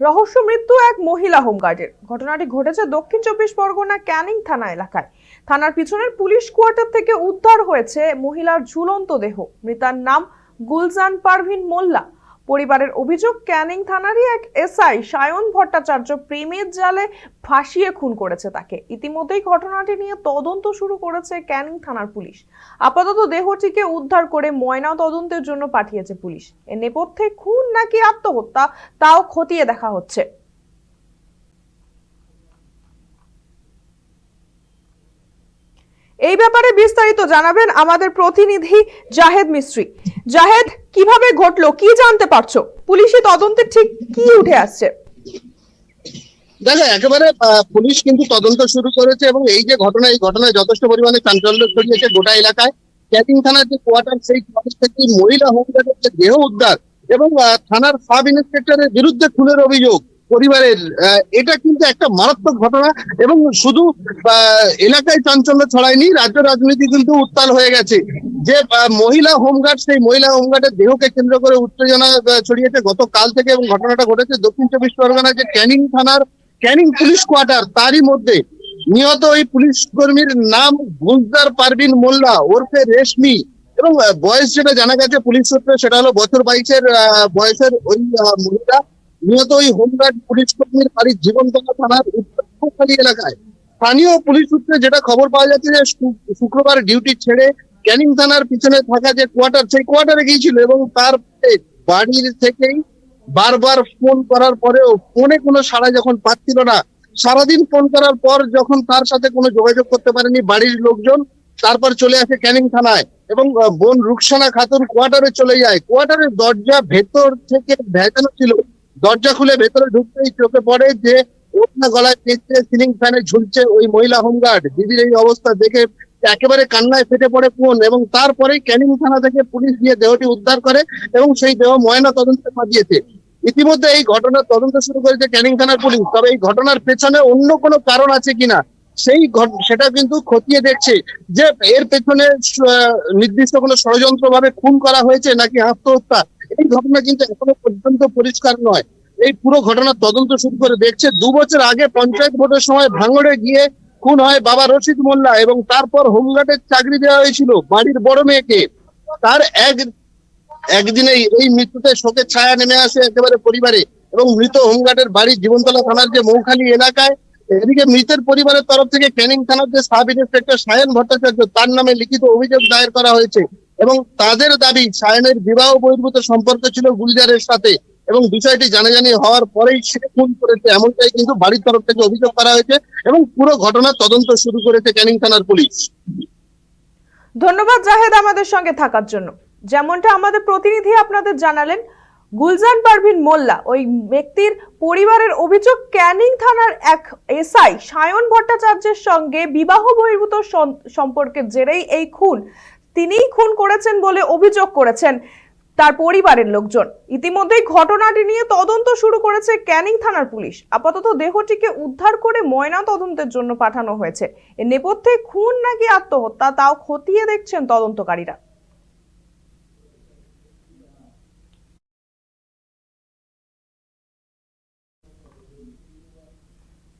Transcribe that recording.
রহস্য মৃত্যু এক মহিলা হোমগার্ডের। ঘটনাটি ঘটেছে দক্ষিণ চব্বিশ পরগনা ক্যানিং থানা এলাকায়। থানার পিছনের পুলিশ কোয়ার্টার থেকে উদ্ধার হয়েছে মহিলার ঝুলন্ত দেহ। মৃতার নাম গুলজান পারভিন মোল্লা। পরিবারের অভিযোগ, ক্যানিং থানারই এক এসআই সায়ন ভট্টাচার্য প্রেমের জালে ফাঁসিয়ে খুন করেছে তাকে। ইতিমধ্যেই ঘটনাটি নিয়ে তদন্ত শুরু করেছে ক্যানিং থানার পুলিশ। আপাতত দেহটিকে উদ্ধার করে ময়না তদন্তের জন্য পাঠিয়েছে পুলিশ। এ নেপথ্যে খুন নাকি আত্মহত্যা, তাও খতিয়ে দেখা হচ্ছে। এই ব্যাপারে বিস্তারিত জানাবেন আমাদের প্রতিনিধি জাহেদ মিস্ত্রি। জাহেদ, কীভাবে ঘটলো? কি জানতে পারছ? পুলিশি তদন্তে ঠিক কি উঠে আসছে? দেখো, একেবারে পুলিশ কিন্তু তদন্ত শুরু করেছে এবং এই যে ঘটনা, এই ঘটনায় যথেষ্ট পরিমাণে চাঞ্চল্য ছড়িয়েছে গোটা এলাকায়। ক্যাটিং থানার যে কোয়ার্টার, সেই কোয়ার্টার থেকে মহিলা হোমগার্ডের যে দেহ উদ্ধার এবং থানার সাব ইন্সপেক্টরের বিরুদ্ধে খুনের অভিযোগ। পরিবারের এটা কিন্তু একটা মারাত্মক ঘটনা এবং শুধু এলাকায় চাঞ্চল্য ছড়ায়নি, রাজ্য রাজনীতি কিন্তু উত্তাল হয়ে গেছে। যে মহিলা হোমগার্ড, সেই মহিলা হোমগার্ডের দেহকে কেন্দ্র করে উত্তেজনা ছড়িয়েছে গতকাল থেকে এবং ঘটনাটা ঘটেছে দক্ষিণ চব্বিশ পরগনার যে ক্যানিং থানার ক্যানিং পুলিশ কোয়ার্টার, তারই মধ্যে। নিহত ওই পুলিশ কর্মীর নাম গুলজার পারভিন মোল্লা, ওরফে রেশমি এবং বয়স যেটা জানা গেছে পুলিশ সূত্রে, সেটা হলো বছর বাইশের বয়সের ওই মহিলা। নিহত ওই হোমগার্ড পুলিশ কর্মীর বাড়ির জীবনতলা থানার উত্তরখালী এলাকায়। স্থানীয় পুলিশ সূত্রে যেটা খবর পাওয়া যাচ্ছে যে শুক্রবার ডিউটি ছেড়ে ক্যানিং থানার পিছনে থাকা যে কোয়ার্টার, সেই কোয়ার্টারে গিয়েছিল এবং তার বাড়ির থেকেই বারবার ফোন করার পরেও ফোনে কোনো সাড়া যখন পাচ্ছিল না, সারাদিন ফোন করার পর যখন তার সাথে কোনো যোগাযোগ করতে পারেনি বাড়ির লোকজন, তারপর চলে আসে ক্যানিং থানায় এবং বোন রুকসানা খাতুন কোয়ার্টারে চলে যায়। কোয়ার্টারের দরজা ভেতর থেকে ভেজানো ছিল। দরজা খুলে ভেতরে ঢুকতেই চোখে পড়ে যে ওঠনা গলায় পেঁচে সিলিং ফ্যানে ঝুলছে ওই মহিলা হোমগার্ড। দিদির এই অবস্থা দেখে একেবারে কান্নায় ফেটে পড়ে কোন এবং তারপরে ক্যানিং থানা থেকে পুলিশ গিয়ে দেহটি উদ্ধার করে এবং সেই দেহ ময়না তদন্তে পাঠিয়েছে ইতিমধ্যে এই ঘটনার তদন্ত শুরু করেছে ক্যানিং থানার পুলিশ। তবে এই ঘটনার পেছনে অন্য কোনো কারণ আছে কিনা, সেই সেটা কিন্তু খতিয়ে দেখছে যে এর পেছনে নির্দিষ্ট কোনো ষড়যন্ত্র ভাবে খুন করা হয়েছে নাকি আত্মহত্যা। এই ঘটনা কিন্তু এখনও পর্যন্ত পরিষ্কার নয়। এই পুরো ঘটনার তদন্ত শুরু করে দেখছে, দু বছর আগে পঞ্চায়েত ভোটের সময় ভাঙড়ে গিয়ে খুন হয় বাবা রশিদ মোল্লা এবং তারপর হোমগার্ডের চাকরি দেওয়া হয়েছিল বাড়ির বড় মেয়েকে। তার এক একদিনেই এই মৃত্যুতে শোকের ছায়া নেমে আসে একেবারে পরিবারে এবং মৃত হোমগার্ডের বাড়ি জীবনতলা থানার যে মৌখালী এলাকায়, এদিকে মৃতের পরিবারের তরফ থেকে ক্যানিং থানার যে সাব ইন্সপেক্টর সায়ন ভট্টাচার্য, তার নামে লিখিত অভিযোগ দায়ের করা হয়েছে। এবং তাদের দাবি সায়নের বিবাহ বহির্ভূত সম্পর্ক ছিল গুলজারের সাথে এবং বিষয়টি জানাজানি হওয়ার পরেই সে খুন করেছে, এমনটাই কিন্তু বাড়ির তরফ থেকে অভিযোগ করা হয়েছে এবং পুরো ঘটনার তদন্ত শুরু করেছে ক্যানিং থানার পুলিশ। ধন্যবাদ জাহেদ আমাদের সঙ্গে থাকার জন্য। যেমনটা আমাদের প্রতিনিধি আপনাদের জানালেন গুলজান পারভিন মোল্লা, ওই ব্যক্তির পরিবারের অভিযোগ, ক্যানিং থানার এক এসআই সায়ন ভট্টাচার্যের সঙ্গে বিবাহ বহির্ভূত সম্পর্কের জেরেই এই খুন। তিনিই খুন করেছেন বলে অভিযোগ করেছেন তার পরিবারের লোকজন। ইতিমধ্যেই ঘটনাটি নিয়ে তদন্ত শুরু করেছে ক্যানিং থানার পুলিশ। আপাতত দেহটিকে উদ্ধার করে ময়না তদন্তের জন্য পাঠানো হয়েছে। এর নেপথ্যে খুন নাকি আত্মহত্যা তাও খতিয়ে দেখছেন তদন্তকারীরা।